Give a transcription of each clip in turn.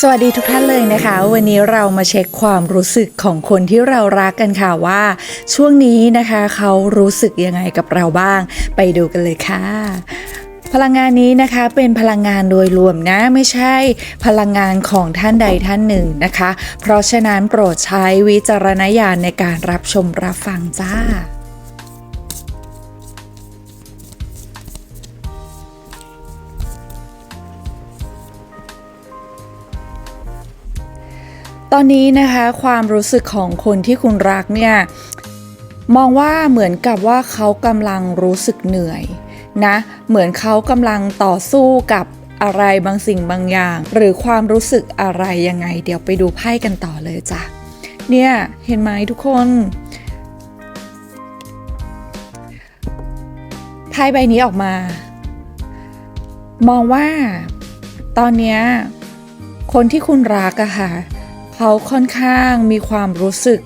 สวัสดีทุกท่านเลยนะคะ วันนี้เรามาเช็คความรู้สึกของคนที่เรารักกันค่ะว่า ช่วงนี้นะคะเขารู้สึกยังไงกับเราบ้าง ไปดูกันเลยค่ะพลังงานนี้นะคะเป็นพลังงานโดยรวมนะไม่ใช่พลังงานของท่านใดท่านหนึ่งนะคะ เพราะฉะนั้นโปรดใช้วิจารณญาณในการรับชมรับฟังจ้า ตอนนี้นะคะความรู้สึกของคนที่คุณรักเนี่ยมองว่าเหมือนกับว่าเขากำลังรู้สึกเหนื่อยนะเหมือนเขากำลังต่อสู้กับอะไรบางสิ่งบางอย่าง หรือความรู้สึกอะไรยังไง เดี๋ยวไปดูไพ่กันต่อเลยจ้ะเนี่ยเห็นไหมทุกคนไพ่ใบนี้ออกมา มองว่า ตอนนี้คนที่คุณรักอะค่ะ เขาค่อนข้างมีความรู้สึก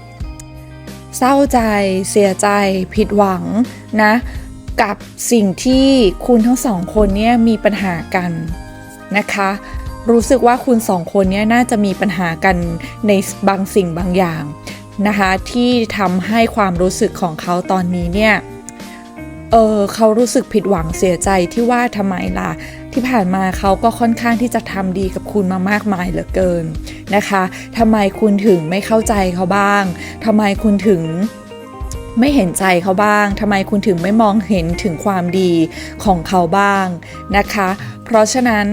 เศร้าใจ เสียใจ ผิดหวังนะ กับสิ่งที่คุณทั้งสองคนเนี่ยมีปัญหากันนะคะ รู้สึกว่าคุณสองคนเนี่ยน่าจะมีปัญหากันในบางสิ่งบางอย่างนะคะที่ทำให้ความรู้สึกของเขาตอนนี้เนี่ยเออเขารู้สึกผิดหวังเสียใจที่ว่าทำไมล่ะ ที่ผ่านมาเขาก็ค่อนข้างที่จะทำดีกับคุณมามากมายเหลือเกิน นะคะทำไมคุณถึงไม่เข้าใจเขาบ้างทำไมคุณถึงไม่เห็นใจเขาบ้างทำไมคุณถึงไม่มองเห็นถึงความดีของเขาบ้างนะคะ เพราะฉะนั้น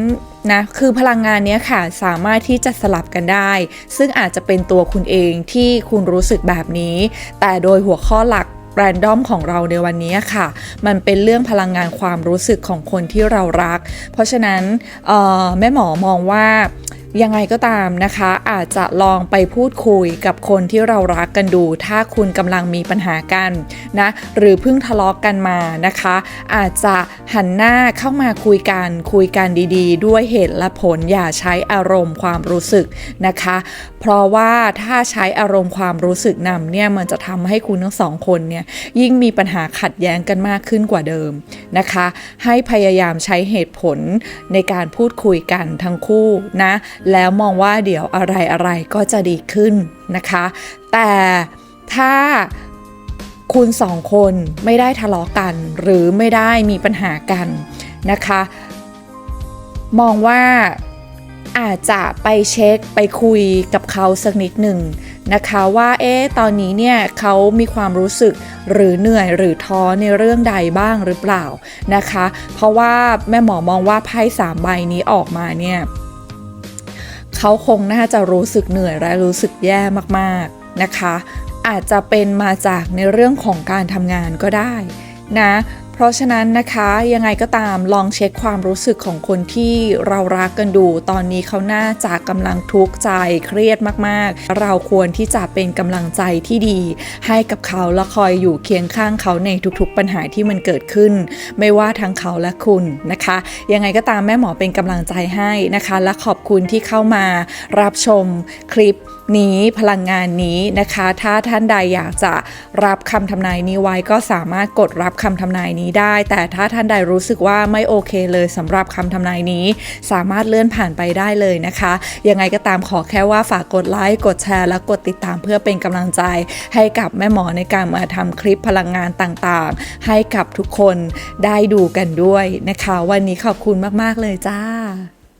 นะคือพลังงานนี้ค่ะสามารถที่จะสลับกันได้ ซึ่งอาจจะเป็นตัวคุณเองที่คุณรู้สึกแบบนี้ แต่โดยหัวข้อหลักแรนดอมของเราในวันนี้ค่ะ มันเป็นเรื่องพลังงานความรู้สึกของคนที่เรารัก เพราะฉะนั้นแม่หมอมองว่า ยังไงก็ตามนะคะ อาจจะลองไปพูดคุยกับคนที่เรารักกันดู ถ้าคุณกำลังมีปัญหากันนะหรือเพิ่งทะเลาะกกันมานะคะ อาจจะหันหน้าเข้ามาคุยกันคุยกันดีๆ ด้วยเหตุและผลอย่าใช้อารมณ์ความรู้สึกนะคะ เพราะว่าถ้าใช้อารมณ์ความรู้สึกนำเนี่ยมันจะทำให้คุณทั้งสองคนเนี่ยยิ่งมีปัญหาขัดแย้งกันมากขึ้นกว่าเดิมนะคะ ให้พยายามใช้เหตุผลในการพูดคุยกันทั้งคู่นะแล้วมองว่าเดี๋ยวอะไรอะไรก็จะดีขึ้นนะคะ แต่ถ้าคุณสองคนไม่ได้ทะเลาะกัน หรือไม่ได้มีปัญหากันนะคะ มองว่าอาจจะไปเช็คไปคุยกับเขาสักนิดหนึ่งนะคะว่าเอ๊ะตอนนี้เนี่ยเขามีความรู้สึกหรือเหนื่อยหรือท้อในเรื่องใดบ้างหรือเปล่านะคะ เพราะว่าแม่หมอมองว่าไพ่สามใบนี้ออกมาเนี่ย เขาคงน่าจะรู้สึกเหนื่อยและรู้สึกแย่มากๆนะคะ อาจจะเป็นมาจากในเรื่องของการทำงานก็ได้นะ เพราะฉะนั้นนะคะยังไงก็ตามลองเช็คความรู้สึกของคนที่เรารักกันดู ตอนนี้เขาน่าจะกำลังทุกข์ใจเครียดมากๆ เราควรที่จะเป็นกำลังใจที่ดี ให้กับเขาและคอยอยู่เคียงข้างเขาในทุกๆปัญหาที่มันเกิดขึ้น ไม่ว่าทั้งเขาและคุณนะคะ ยังไงก็ตามแม่หมอเป็นกำลังใจให้นะคะ และขอบคุณที่เข้ามารับชมคลิป นี้พลังงานนี้นะคะ ถ้าท่านใดอยากจะรับคำทำนายนี้ไว้ก็สามารถกดรับคำทำนายนี้ได้ แต่ถ้าท่านใดรู้สึกว่าไม่โอเคเลยสำหรับคำทำนายนี้ สามารถเลื่อนผ่านไปได้เลยนะคะ ยังไงก็ตามขอแค่ว่าฝากกดไลค์กดแชร์และกดติดตามเพื่อเป็นกำลังใจ ให้กับแม่หมอในการมาทำคลิปพลังงานต่างๆ ให้กับทุกคนได้ดูกันด้วยนะคะ วันนี้ขอบคุณมากๆเลยจ้า